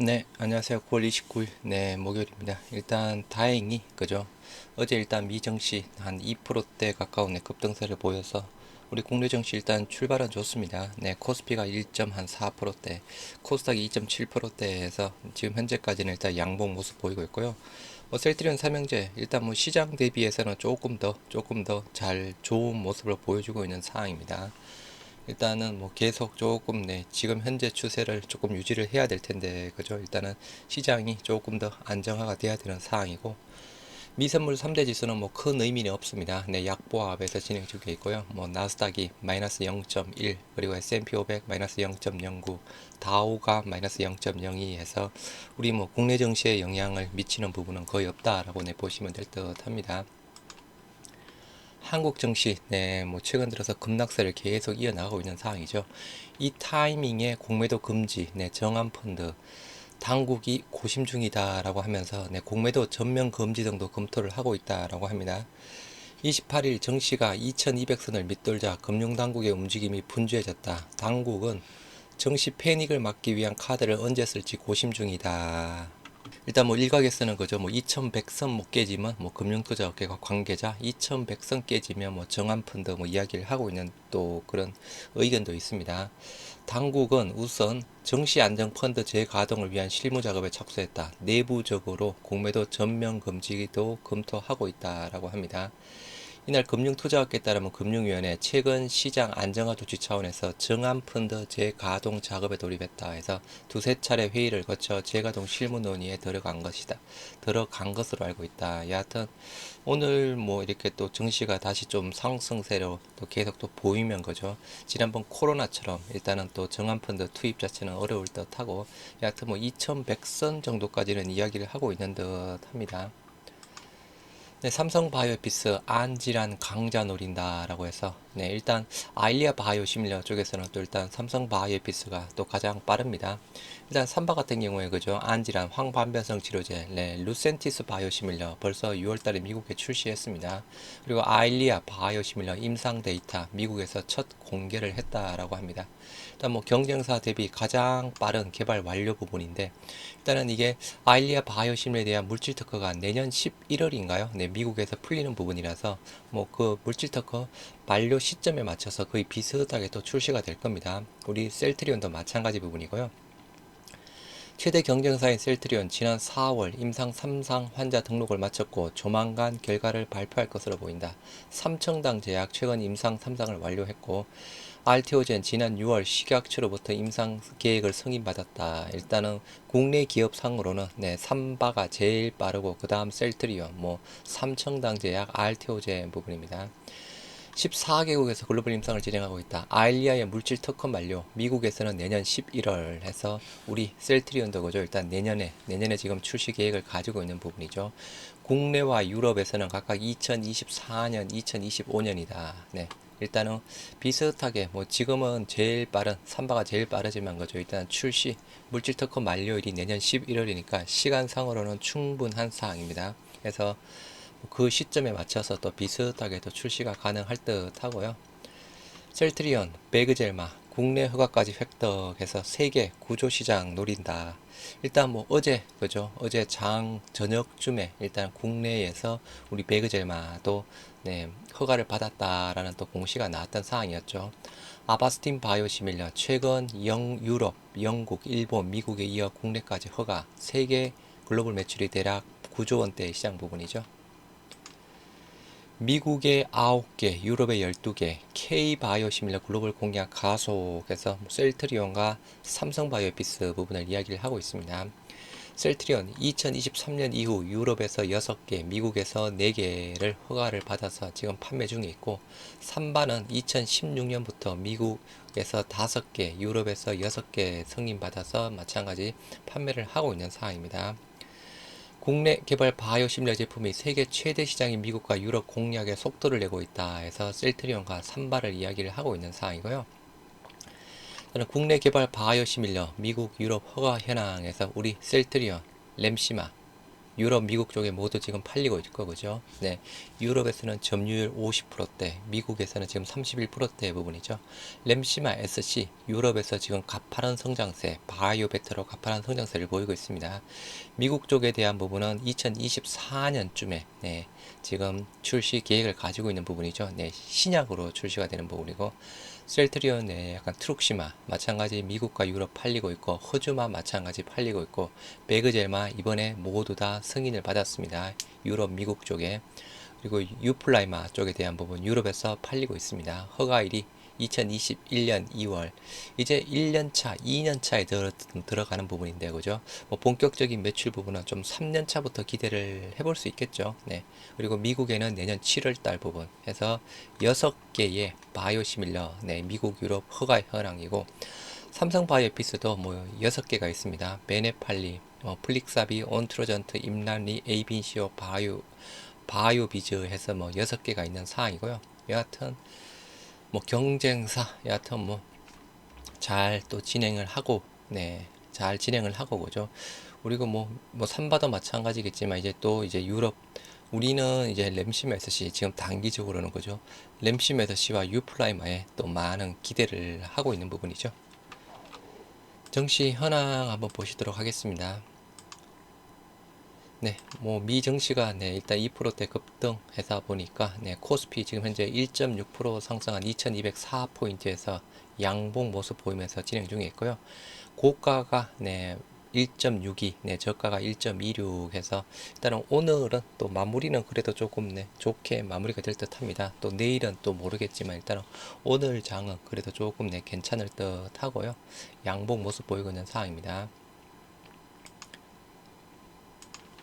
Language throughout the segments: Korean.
네, 안녕하세요. 9월 29일, 네, 목요일입니다. 일단 다행히, 그죠? 어제 일단 미 증시 한 2%대 가까운 네, 급등세를 보여서 우리 국내 증시 일단 출발은 좋습니다. 네, 코스피가 1.4%대, 코스닥이 2.7%대에서 지금 현재까지는 일단 양봉 모습 보이고 있고요. 뭐 셀트리온 삼형제 일단 뭐 시장 대비해서는 조금 더 조금 더 잘 좋은 모습을 보여주고 있는 상황입니다. 일단은 뭐 계속 조금 네 지금 현재 추세를 조금 유지를 해야 될 텐데 그죠? 일단은 시장이 조금 더 안정화가 돼야 되는 상황이고 미선물 3대 지수는 뭐 큰 의미는 없습니다. 네 약보합에서 진행 중에 있고요. 뭐 나스닥이 마이너스 0.1 그리고 S&P 500 마이너스 0.09 다우가 마이너스 0.02 해서 우리 뭐 국내 증시에 영향을 미치는 부분은 거의 없다라고 네 보시면 될 듯 합니다 한국 증시, 네, 뭐 최근 들어서 급락세를 계속 이어나가고 있는 상황이죠. 이 타이밍에 공매도 금지, 네, 정한 펀드, 당국이 고심 중이다라고 하면서 네, 공매도 전면 금지 등도 검토를 하고 있다라고 합니다. 28일 정시가 2200선을 밑돌자 금융당국의 움직임이 분주해졌다. 당국은 정시 패닉을 막기 위한 카드를 언제 쓸지 고심 중이다. 일단 뭐 일각에서는 그죠 뭐 2100선 못 깨지면 뭐 금융투자 업계가 관계자 2100선 깨지면 뭐 정한 펀드 뭐 이야기를 하고 있는 또 그런 의견도 있습니다. 당국은 우선 정시 안정 펀드 재가동을 위한 실무 작업에 착수했다. 내부적으로 공매도 전면 금지도 검토하고 있다라고 합니다. 이날 금융투자업계에 따르면 금융위원회 최근 시장 안정화 조치 차원에서 정한펀드 재가동 작업에 돌입했다 해서 두세 차례 회의를 거쳐 재가동 실무 논의에 들어간 것이다. 들어간 것으로 알고 있다. 여하튼 오늘 뭐 이렇게 또 증시가 다시 좀 상승세로 또 계속 또 보이면 거죠. 지난번 코로나처럼 일단은 또 정한펀드 투입 자체는 어려울 듯 하고 여하튼 뭐 2100선 정도까지는 이야기를 하고 있는 듯 합니다. 네, 삼성 바이오피스 안질환 강자 노린다라고 해서 네, 일단 아일리아 바이오 시밀러 쪽에서는 또 일단 삼성 바이오피스가 또 가장 빠릅니다. 일단 삼바 같은 경우에 그죠 안질환 황반변성 치료제 네, 루센티스 바이오 시밀러 벌써 6월달에 미국에 출시했습니다. 그리고 아일리아 바이오 시밀러 임상 데이터 미국에서 첫 공개를 했다라고 합니다. 일단 뭐 경쟁사 대비 가장 빠른 개발 완료 부분인데 일단은 이게 아일리아 바이오심에 대한 물질 특허가 내년 11월인가요? 네, 미국에서 풀리는 부분이라서 뭐 그 물질 특허 만료 시점에 맞춰서 거의 비슷하게 또 출시가 될 겁니다. 우리 셀트리온도 마찬가지 부분이고요. 최대 경쟁사인 셀트리온 지난 4월 임상 3상 환자 등록을 마쳤고 조만간 결과를 발표할 것으로 보인다. 삼청당 제약 최근 임상 3상을 완료했고 알티오젠 지난 6월 식약처로부터 임상 계획을 승인받았다. 일단은 국내 기업상으로는 네, 삼바가 제일 빠르고 그 다음 셀트리온, 뭐 삼청당 제약, 알티오젠 부분입니다. 14개국에서 글로벌 임상을 진행하고 있다. 아일리아의 물질 특허 만료. 미국에서는 내년 11월 해서 우리 셀트리온도 그죠. 일단 내년에 내년에 지금 출시 계획을 가지고 있는 부분이죠. 국내와 유럽에서는 각각 2024년, 2025년이다. 네. 일단은 비슷하게 뭐 지금은 제일 빠른 삼바가 제일 빠르지만 그죠 일단 출시 물질 특허 만료일이 내년 11월이니까 시간상으로는 충분한 사항입니다. 그래서 그 시점에 맞춰서 또 비슷하게 또 출시가 가능할 듯 하고요. 셀트리온, 베그젤마, 국내 허가까지 획득해서 세계 구조 시장 노린다. 일단 뭐 어제 그죠? 어제 장 저녁쯤에 일단 국내에서 우리 베그젤마도 네, 허가를 받았다라는 또 공시가 나왔던 상황이었죠. 아바스틴 바이오 시밀러 최근 영 유럽, 영국, 일본, 미국에 이어 국내까지 허가 세계 글로벌 매출이 대략 9조 원대 시장 부분이죠. 미국의 9개, 유럽의 12개, K바이오 시밀러 글로벌 공약 가속에서 셀트리온과 삼성바이오피스 부분을 이야기를 하고 있습니다. 셀트리온 2023년 이후 유럽에서 6개, 미국에서 4개를 허가를 받아서 지금 판매 중에 있고, 삼바는 2016년부터 미국에서 5개, 유럽에서 6개 승인받아서 마찬가지 판매를 하고 있는 상황입니다. 국내 개발 바이오 심리학 제품이 세계 최대 시장인 미국과 유럽 공략에 속도를 내고 있다 해서 셀트리온과 삼바를 이야기를 하고 있는 상황이고요. 저는 국내 개발 바이오 시밀러 미국 유럽 허가 현황에서 우리 셀트리온, 램시마, 유럽, 미국 쪽에 모두 지금 팔리고 있고 그죠? 네, 유럽에서는 점유율 50%대, 미국에서는 지금 31%대 부분이죠. 램시마 SC 유럽에서 지금 가파른 성장세, 바이오베터로 가파른 성장세를 보이고 있습니다. 미국 쪽에 대한 부분은 2024년쯤에 네, 지금 출시 계획을 가지고 있는 부분이죠. 네, 신약으로 출시가 되는 부분이고 셀트리온 네, 약간 트룩시마 마찬가지 미국과 유럽 팔리고 있고 허주마 마찬가지 팔리고 있고 베그젤마 이번에 모두 다 승인을 받았습니다. 유럽 미국 쪽에 그리고 유플라이마 쪽에 대한 부분 유럽에서 팔리고 있습니다. 허가일이 2021년 2월 이제 1년차, 2년차에 들어, 들어가는 부분인데 그죠? 뭐 본격적인 매출 부분은 좀 3년차부터 기대를 해볼 수 있겠죠. 네. 그리고 미국에는 내년 7월달 부분 해서 6개의 바이오시밀러 네, 미국 유럽 허가 현황이고 삼성 바이오피스도 뭐 6개가 있습니다. 베네팔리, 어, 플릭사비, 온트로전트, 임란리, 에이빈시오, 바이오 바이오비즈 해서 뭐 6개가 있는 사항이고요. 여하튼 뭐 경쟁사 여하튼 뭐 잘 또 진행을 하고 네 잘 진행을 하고 그죠? 그리고 뭐뭐 삼바도 마찬가지겠지만 이제 또 이제 유럽 우리는 이제 램시메스시 지금 단기적으로는 그죠? 램시메스시와 유플라이마에 또 많은 기대를 하고 있는 부분이죠. 정시 현황 한번 보시도록 하겠습니다 네, 뭐 미증시가 네, 일단 2%대 급등해서 보니까 네, 코스피 지금 현재 1.6% 상승한 2204포인트에서 양봉 모습 보이면서 진행 중에 있고요. 고가가 네, 1.62, 네, 저가가 1.26 해서 일단은 오늘은 또 마무리는 그래도 조금 네, 좋게 마무리가 될 듯 합니다. 또 내일은 또 모르겠지만 일단은 오늘 장은 그래도 조금 네, 괜찮을 듯 하고요. 양봉 모습 보이고 있는 상황입니다.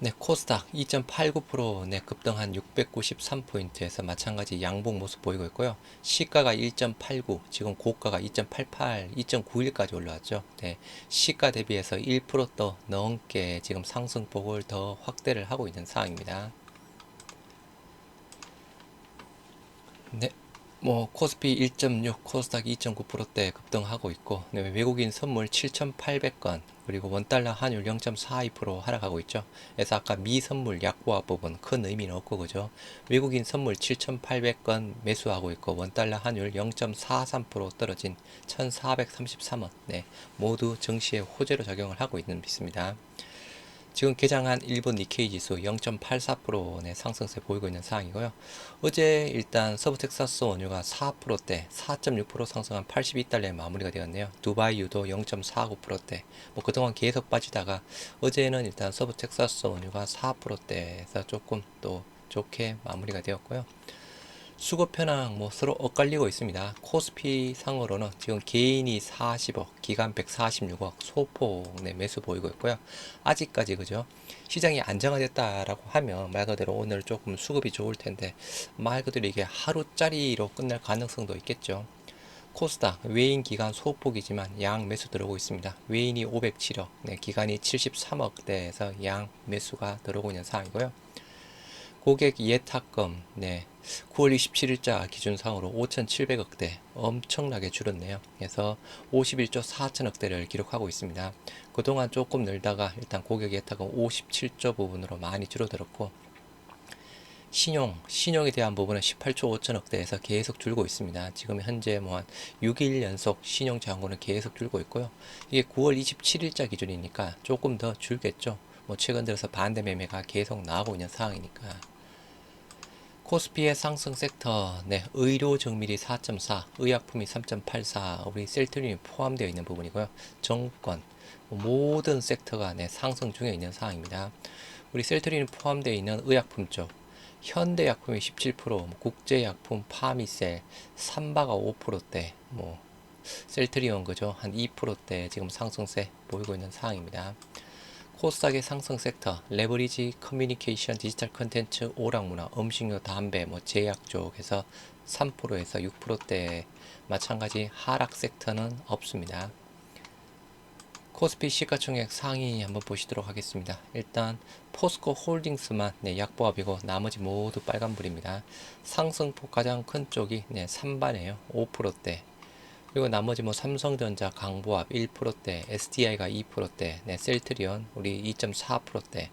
네, 코스닥 2.89% 네, 급등한 693포인트에서 마찬가지 양봉 모습 보이고 있고요. 시가가 1.89, 지금 고가가 2.88, 2.91까지 올라왔죠. 네, 시가 대비해서 1%더 넘게 지금 상승폭을 더 확대를 하고 있는 상황입니다. 네, 뭐 코스피 1.6, 코스닥 2.9%대 급등하고 있고 네, 외국인 선물 7,800건 그리고 원달러 환율 0.42% 하락하고 있죠. 그래서 아까 미 선물 약보합 부분 큰 의미는 없고 그죠. 외국인 선물 7,800건 매수하고 있고 원달러 환율 0.43% 떨어진 1,433원 네, 모두 정시에 호재로 작용을 하고 있는 비습니다. 지금 개장한 일본 니케이 지수 0.84%의 상승세 보이고 있는 상황이고요. 어제 일단 서부 텍사스 원유가 4%대 4.6% 상승한 82달러에 마무리가 되었네요. 두바이 유도 0.49%대 뭐 그동안 계속 빠지다가 어제는 일단 서부 텍사스 원유가 4%대에서 조금 또 좋게 마무리가 되었고요. 수급 현황 뭐 서로 엇갈리고 있습니다. 코스피 상으로는 지금 개인이 40억, 기간 146억 소폭 네, 매수 보이고 있고요. 아직까지 그죠? 시장이 안정화됐다라고 하면 말 그대로 오늘 조금 수급이 좋을 텐데 말 그대로 이게 하루짜리로 끝날 가능성도 있겠죠. 코스닥 외인 기간 소폭이지만 양 매수 들어오고 있습니다. 외인이 507억, 네, 기간이 73억대에서 양 매수가 들어오고 있는 상황이고요. 고객 예탁금 네 9월 27일자 기준상으로 5,700억대 엄청나게 줄었네요. 그래서 51조 4천억대를 기록하고 있습니다. 그동안 조금 늘다가 일단 고객 예탁금 57조 부분으로 많이 줄어들었고 신용, 신용에 대한 부분은 18조 5천억대에서 계속 줄고 있습니다. 지금 현재 뭐 한 6일 연속 신용 잔고는 계속 줄고 있고요. 이게 9월 27일자 기준이니까 조금 더 줄겠죠. 뭐 최근 들어서 반대 매매가 계속 나오고 있는 상황이니까 코스피의 상승 섹터, 네, 의료 정밀이 4.4, 의약품이 3.84, 우리 셀트림이 포함되어 있는 부분이고요. 정권, 모든 섹터가 네, 상승 중에 있는 상황입니다. 우리 셀트림이 포함되어 있는 의약품 쪽, 현대약품이 17%, 국제약품 파미셀, 삼바가 5%대, 뭐 셀트리온 그죠? 한 2%대 지금 상승세 보이고 있는 상황입니다. 코스닥의 상승 섹터, 레버리지, 커뮤니케이션, 디지털 컨텐츠, 오락문화, 음식료, 담배, 뭐 제약 쪽에서 3%에서 6%대 마찬가지 하락 sek터는 없습니다. 코스피 시가총액 상위 한번 보시도록 하겠습니다. 일단 포스코 홀딩스만 네, 약보합이고 나머지 모두 빨간불입니다. 상승폭 가장 큰 쪽이 네, 3반이에요. 5%대 그리고 나머지 뭐 삼성전자 강보합 1%대, SDI가 2%대, 네, 셀트리온 우리 2.4%대.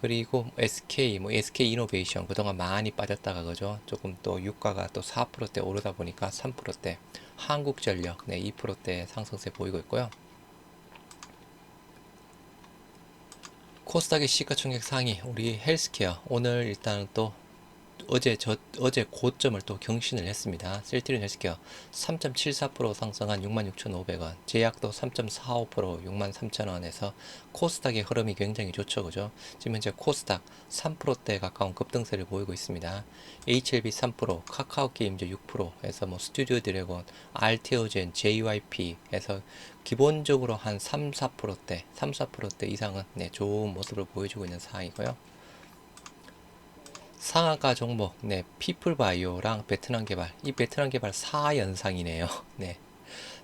그리고 SK, 뭐 SK 이노베이션 그동안 많이 빠졌다가 그죠? 조금 또 유가가 또 4%대 오르다 보니까 3%대, 한국전력 네 2%대 상승세 보이고 있고요. 코스닥의 시가총액 상위 우리 헬스케어 오늘 일단 또 어제 저 어제 고점을 또 경신을 했습니다. 셀트리온 헬스케어 3.74% 상승한 66,500원, 제약도 3.45% 63,000원에서 코스닥의 흐름이 굉장히 좋죠, 그죠? 지금 현재 코스닥 3%대 가까운 급등세를 보이고 있습니다. HLB 3%, 카카오 게임즈 6%에서 뭐 스튜디오 드래곤, 알테오젠, JYP에서 기본적으로 한 3, 4%대, 3, 4%대 이상은 네, 좋은 모습을 보여주고 있는 상황이고요. 상하가 종목, 네, 피플바이오랑 베트남 개발. 이 베트남 개발 4연상이네요. 네.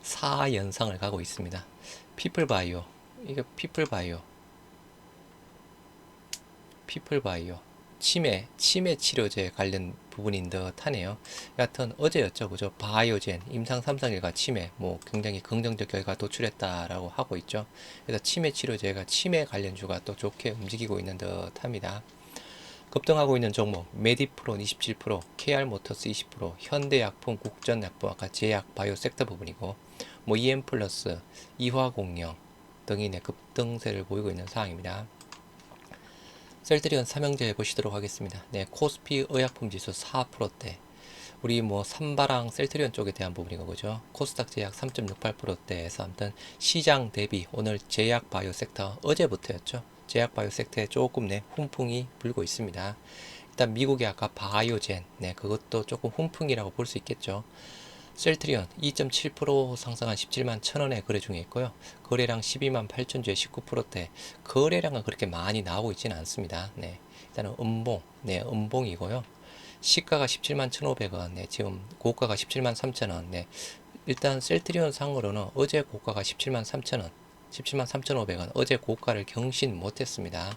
4연상을 가고 있습니다. 피플바이오. 이게 피플바이오. 피플바이오. 치매, 치매 치료제 관련 부분인 듯 하네요. 여하튼 어제였죠. 그죠? 바이오젠, 임상 3, 4일과 치매, 뭐 굉장히 긍정적 결과 도출했다라고 하고 있죠. 그래서 치매 치료제가 치매 관련주가 또 좋게 움직이고 있는 듯 합니다. 급등하고 있는 종목 메디프론 27%, KR모터스 20%, 현대약품, 국전약품 아까 제약 바이오 섹터 부분이고 뭐 EM 플러스, 이화공영 등이 네, 급등세를 보이고 있는 상황입니다. 셀트리온 삼형제 보시도록 하겠습니다. 네, 코스피 의약품 지수 4%대. 우리 뭐 삼바랑 셀트리온 쪽에 대한 부분이고 그죠? 코스닥 제약 3.68%대에서 아무튼 시장 대비 오늘 제약 바이오 섹터 어제부터였죠. 제약 바이오 섹터에 조금 네 훈풍이 불고 있습니다. 일단 미국의 아까 바이오젠 네 그것도 조금 훈풍이라고 볼 수 있겠죠. 셀트리온 2.7% 상승한 17만 1000원에 거래 중에 있고요. 거래량 12만 8천 주에 19%대. 거래량은 그렇게 많이 나오고 있지는 않습니다. 네. 일단은 음봉, 네, 음봉이고요. 시가가 17만 1,500원, 네, 지금 고가가 17만 3천원, 네. 일단 셀트리온 상으로는 어제 고가가 17만 3천원, 17만 3,500원. 어제 고가를 경신 못했습니다.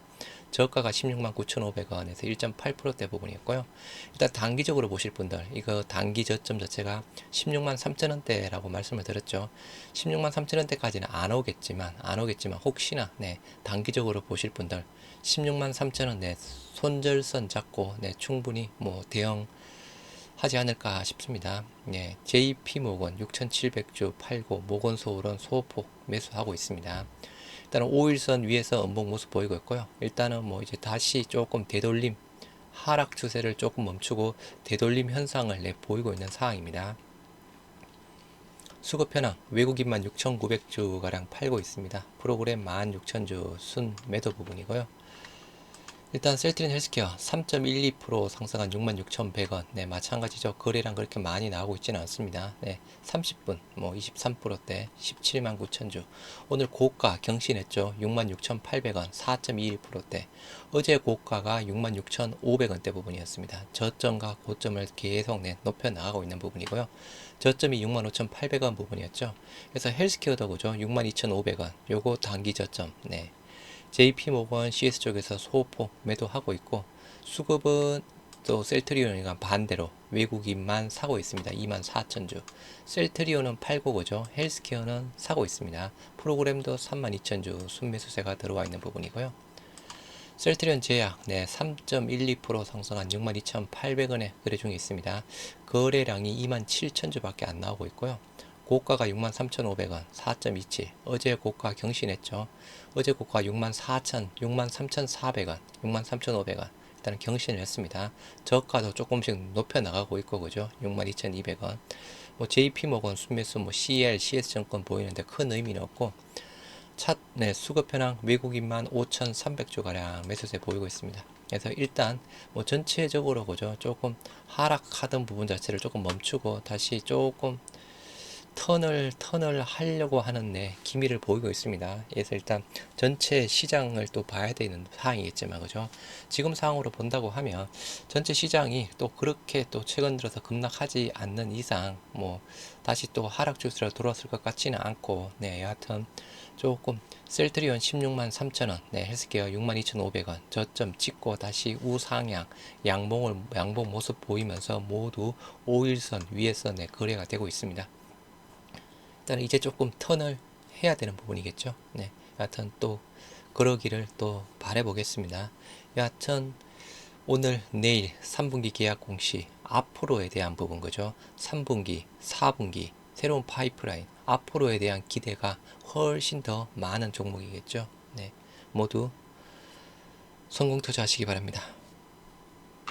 저가가 16만 9,500원에서 1.8%대 부분이었고요. 일단 단기적으로 보실 분들 이거 단기 저점 자체가 16만 3천원대라고 말씀을 드렸죠. 16만 3천원대까지는 안 오겠지만 안 오겠지만 혹시나 네 단기적으로 보실 분들 16만 3천원 네 손절선 잡고 네 충분히 뭐 대형 하지 않을까 싶습니다. 네, JP 모건 6,700주 팔고 모건 소울은 소폭 매수하고 있습니다. 일단은 5일선 위에서 음봉 모습 보이고 있고요. 일단은 뭐 이제 다시 조금 되돌림 하락 추세를 조금 멈추고 되돌림 현상을 내 보이고 있는 상황입니다. 수급 현황 외국인만 6,900주 가량 팔고 있습니다. 프로그램 16,000주 순 매도 부분이고요. 일단 셀트린 헬스케어 3.12% 상승한 66,100원. 네, 마찬가지죠. 거래량 그렇게 많이 나오고 있지는 않습니다. 네, 30분 뭐 23%대 17만 9천주. 오늘 고가 경신했죠. 66,800원 4.21%대. 어제 고가가 66,500원대 부분이었습니다. 저점과 고점을 계속 네, 높여 나가고 있는 부분이고요. 저점이 65,800원 부분이었죠. 그래서 헬스케어도 그죠. 62,500원. 요거 단기 저점. 네. JP모건 CS 쪽에서 소폭 매도하고 있고 수급은 또 셀트리온이랑 반대로 외국인만 사고 있습니다. 2만 4천 주. 셀트리온은 팔고 그죠. 헬스케어는 사고 있습니다. 프로그램도 3만 2천 주 순매수세가 들어와 있는 부분이고요. 셀트리온 제약 네 3.12% 상승한 62,800원에 거래 중에 있습니다. 거래량이 2만 7천 주밖에 안 나오고 있고요. 고가가 63,500원 4.27 어제 고가 경신했죠. 어제 고가 64,000 63,400원 63,500원. 일단은 경신을 했습니다. 저가도 조금씩 높여 나가고 있고 그죠? 62,200원. 뭐 JP모건 순매수 뭐 CL CS증권 보이는데 큰 의미는 없고 차, 네, 수급 현황 외국인만 5,300조 가량 매수세 보이고 있습니다. 그래서 일단 뭐 전체적으로 그죠? 조금 하락하던 부분 자체를 조금 멈추고 다시 조금 턴을 턴을 하려고 하는 네, 기미를 보이고 있습니다. 그래서 일단 전체 시장을 또 봐야 되는 상황이겠지만 그죠? 지금 상황으로 본다고 하면 전체 시장이 또 그렇게 또 최근 들어서 급락하지 않는 이상 뭐 다시 또 하락 추세로 돌아왔을 것 같지는 않고 네, 여하튼 조금 셀트리온 16만 3천원, 네, 헬스케어 6만 2,500원, 저점 찍고 다시 우상향, 양봉을, 양봉 모습 보이면서 모두 5일선 위에서 네, 거래가 되고 있습니다. 일단 이제 조금 턴을 해야 되는 부분이겠죠. 네. 여하튼 또 그러기를 또 바래 보겠습니다. 여하튼 오늘 내일 3분기 계약 공시 앞으로에 대한 부분 거죠. 3분기, 4분기 새로운 파이프라인 앞으로에 대한 기대가 훨씬 더 많은 종목이겠죠. 네. 모두 성공 투자하시기 바랍니다.